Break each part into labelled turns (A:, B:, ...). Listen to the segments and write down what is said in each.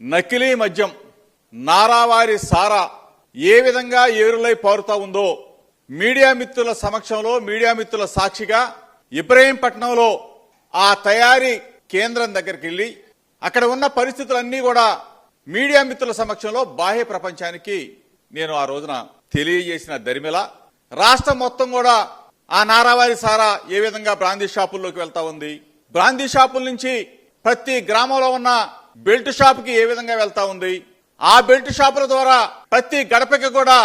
A: నకిలీ మద్యం నారావారి సారా ఏ విధంగా ఏరులై పారుతా ఉందో మీడియా మిత్రుల సమక్షంలో మీడియా మిత్రుల సాక్షిగా ఇబ్రహీంపట్నంలో ఆ తయారీ కేంద్రం దగ్గరికి వెళ్ళి అక్కడ ఉన్న పరిస్థితులన్నీ కూడా మీడియా మిత్రుల సమక్షంలో బాహ్య ప్రపంచానికి నేను ఆ రోజున తెలియజేసిన దరిమిల. రాష్ట్రం మొత్తం కూడా ఆ నారావారి సారా ఏ విధంగా బ్రాందీ షాపుల్లోకి వెళ్తా ఉంది? బ్రాందీ షాపుల నుంచి ప్రతి గ్రామంలో ఉన్న బెల్ట్ షాప్కి ఏ విధంగా వెళ్తా ఉంది? ఆ బెల్ట్ షాపుల ద్వారా ప్రతి గడపకి కూడా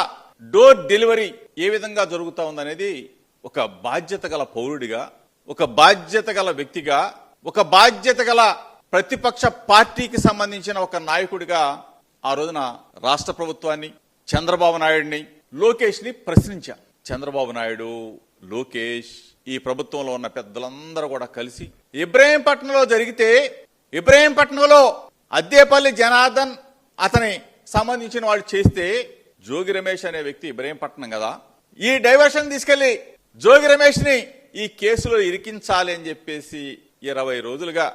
A: డోర్ డెలివరీ ఏ విధంగా జరుగుతూ ఉందనేది ఒక బాధ్యత గల పౌరుడిగా ఒక బాధ్యత గల వ్యక్తిగా ఒక బాధ్యత గల ప్రతిపక్ష పార్టీకి సంబంధించిన ఒక నాయకుడిగా ఆ రోజున రాష్ట్ర ప్రభుత్వాన్ని చంద్రబాబు నాయుడిని లోకేష్ని ప్రశ్నించా. చంద్రబాబు నాయుడు లోకేష్ ఈ ప్రభుత్వంలో ఉన్న పెద్దలందరూ కూడా కలిసి ఇబ్రహీంపట్నంలో జరిగితే ఇబ్రహీంపట్నంలో అద్దేపల్లి జనార్దన్ అతని సంబంధించిన వాళ్ళు చేస్తే జోగి రమేష్ అనే వ్యక్తి ఇబ్రహీంపట్నం కదా. ఈ డైవర్షన్ తీసుకెళ్ళి జోగి రమేష్ని ఈ కేసులో ఇరికించాలి అని చెప్పేసి ఇరవై రోజులుగా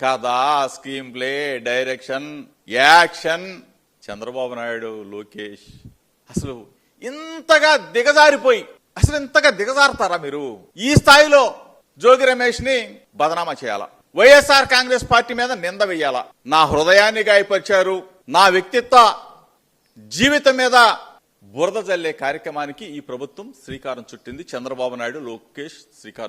A: కథ screen play direction action. Chandrababu Naidu Lokesh అసలు ఇంతగా దిగజారిపోయి అసలు ఇంతగా దిగజారుతారా మీరు? ఈ స్థాయిలో జోగి రమేష్ని బదనామా చేయాలా? వైఎస్ఆర్ కాంగ్రెస్ పార్టీ మీద నింద వేయాలా? నా హృదయాన్ని గాయపరిచారు. నా వ్యక్తిత్వ జీవితం మీద బురద జల్లే కార్యక్రమానికి ఈ ప్రభుత్వం శ్రీకారం చుట్టింది చంద్రబాబు నాయుడు లోకేష్ శ్రీకారం